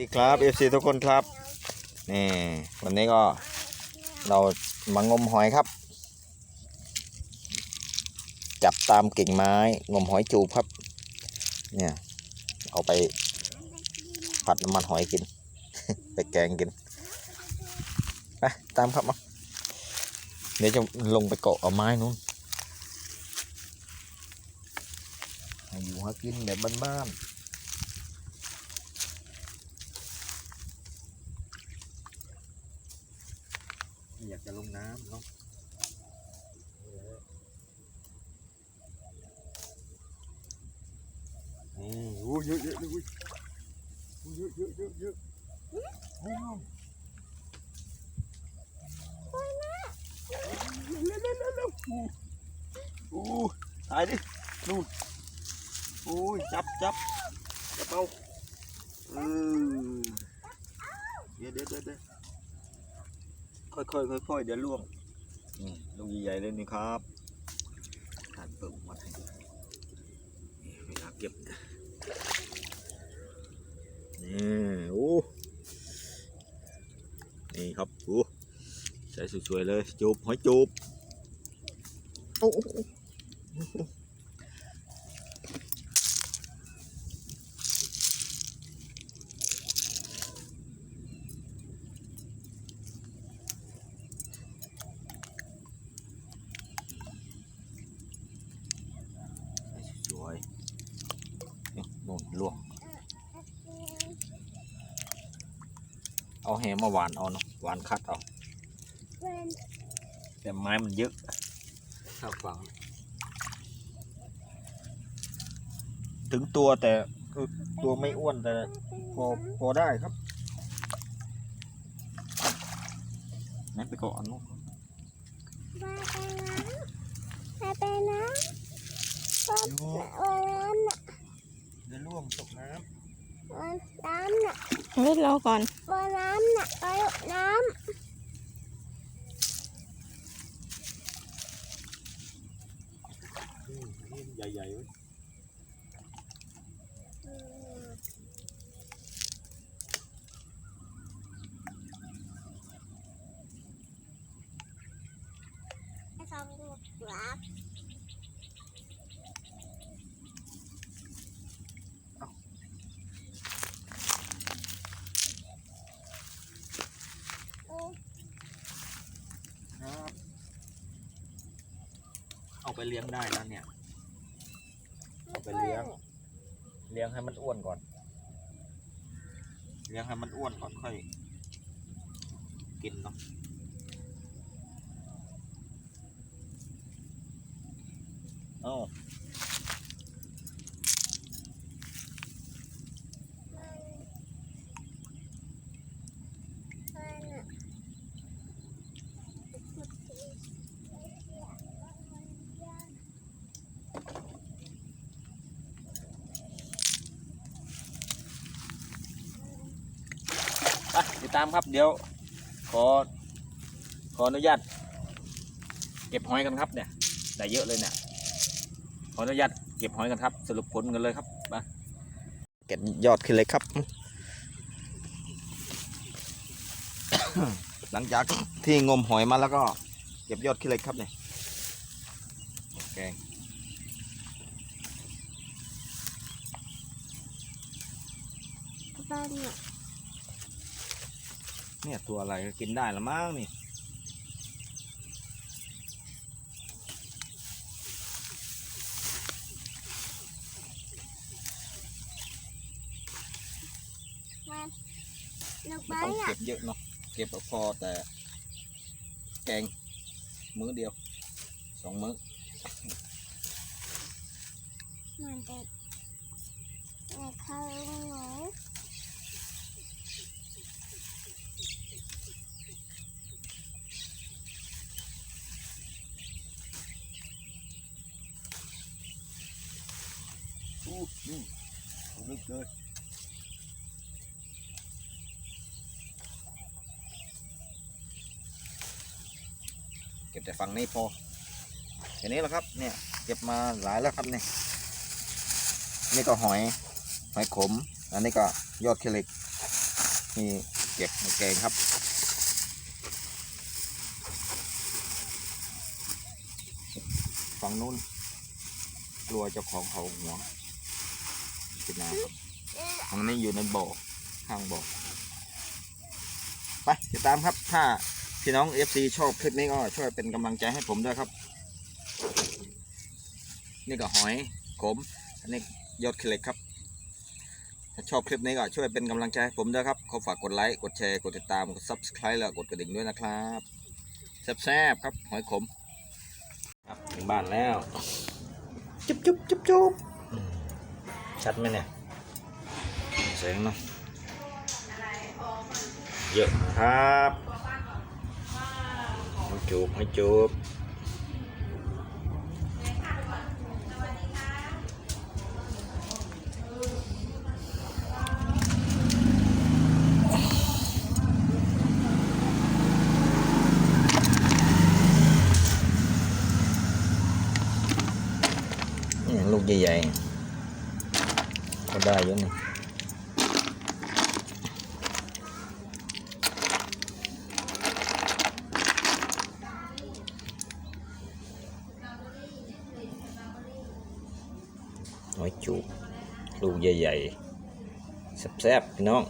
ดีครับ FC ทุกคนครับนี่วันนี้ก็เรามางมหอยครับ จับตามกิ่งไม้งมหอยจูบครับ เนี่ยเอาไปผัดน้ำมันหอยกิน ไปแกงกินไปตามครับมาเดี๋ยวจะลงไปเกาะเอาไม้นู้นอยู่หากินแบบบ้านๆ อยากจะลงน้ำเนาะนี่โอ้เยอะเยอะเลยอุ้ยโอ้เยอะเยอะเยอะเยอะโอ้ยเร็วเร็วเร็วเร็วโอ้โอ้ถ่ายดินู่นโอ้ยจับจับจับเอาเออเดี๋ยวเดี๋ยวเดี๋ยว ค่อยๆค่อยๆเดี๋ยวล่วงนี่ลูกใหญ่ๆเลยนี่ครับตัดเปิดมาให้ดูนี่เวลาเก็บนี่โอ้นี่ครับโอ้ใส่สวยๆเลยจูบหอยจูบโอ้โอ้โอ้ใส่สวยๆนี่นู่น ล่วง เอาแหมาหวานเอาเนาะหวานคัดเอาแต่ไม้มันเยอะถ้าฝัง ถึงตัวแต่เออตัวไม่อ้วนแต่พอพอได้ครับนั่นไปก่อนนู้นมาไปน้ำมาไปน้ำว่าวันน้ำน่ะเดี๋ยวล่วงตกน้วันน้ำน่ะเฮ้ยรอก่อนวันน้ำน่ะไปน้ำนี่ใหญ่ๆเว้ยำให้เขาไปดูครับครับ เอาไปเลี้ยงได้แล้วเนี่ย เอาไปเลี้ยง เลี้ยงให้มันอ้วนก่อน เลี้ยงให้มันอ้วนก่อนค่อย กินเนาะเอ้ามันน่ะ ไป ติดตามครับเดี๋ยว ขอ ขออนุญาต เก็บหอยกันครับเนี่ยได้เยอะเลยเนี่ยขออนุญาตเก็บหอยกันครับ สรุปผลกันเลยครับมาเก็บยอดขึ้นเลยครับ หลังจากที่งมหอยมาแล้วก็เก็บยอดขึ้นเลยครับเนี่ยแกงมันน่ะ เนี่ยตัวอะไรก็กินได้ละมั้งนี่มันลูกไม่ไม้ต้องอะเก็บเยอะเนาะเก็บเอาพอแต่ แกงมื้อเดียวสองมื้อมันเด็กในเขาหนู นี่ลึกเลยเก็บแต่ฝั่งนี้พอแค่นี้แหละครับ เนี่ย เก็บมาหลายแล้วครับเนี่ยนี่ก็หอย หอยขม อันนี้ก็ยอดเคลิกมนี่เก็บมาแกงครับฝั่งนู้นกลัวเจ้าของเขาหัว กินน้ำครับฝั่งนี้อยู่ในบ่อข้างบ่อไปติดตามครับ ถ้าพี่น้อง FC ชอบคลิปนี้ก็ช่วยเป็นกำลังใจให้ผมด้วยครับ นี่ก็หอยขมอันนี้ยอดเคล็กครับ ถ้าชอบคลิปนี้ก็ช่วยเป็นกำลังใจให้ผมด้วยครับขอฝากกดไลค์กดแชร์กดติดตามกด subscribe แล้วกดกระดิ่งด้วยนะครับแซ่บๆครับ หอยขมครับถึงบ้านแล้ว จุ๊บจุ๊บจุ๊บจุ๊บ ชัดไหมเนี่ยเสียงเนาะเยอะครับให้จูบให้จูบนี่ลูกใหญ่ๆ ก็ได้เยอะนี่หอยจูบลูกใหญ่ๆแซ่บๆพี่น้อง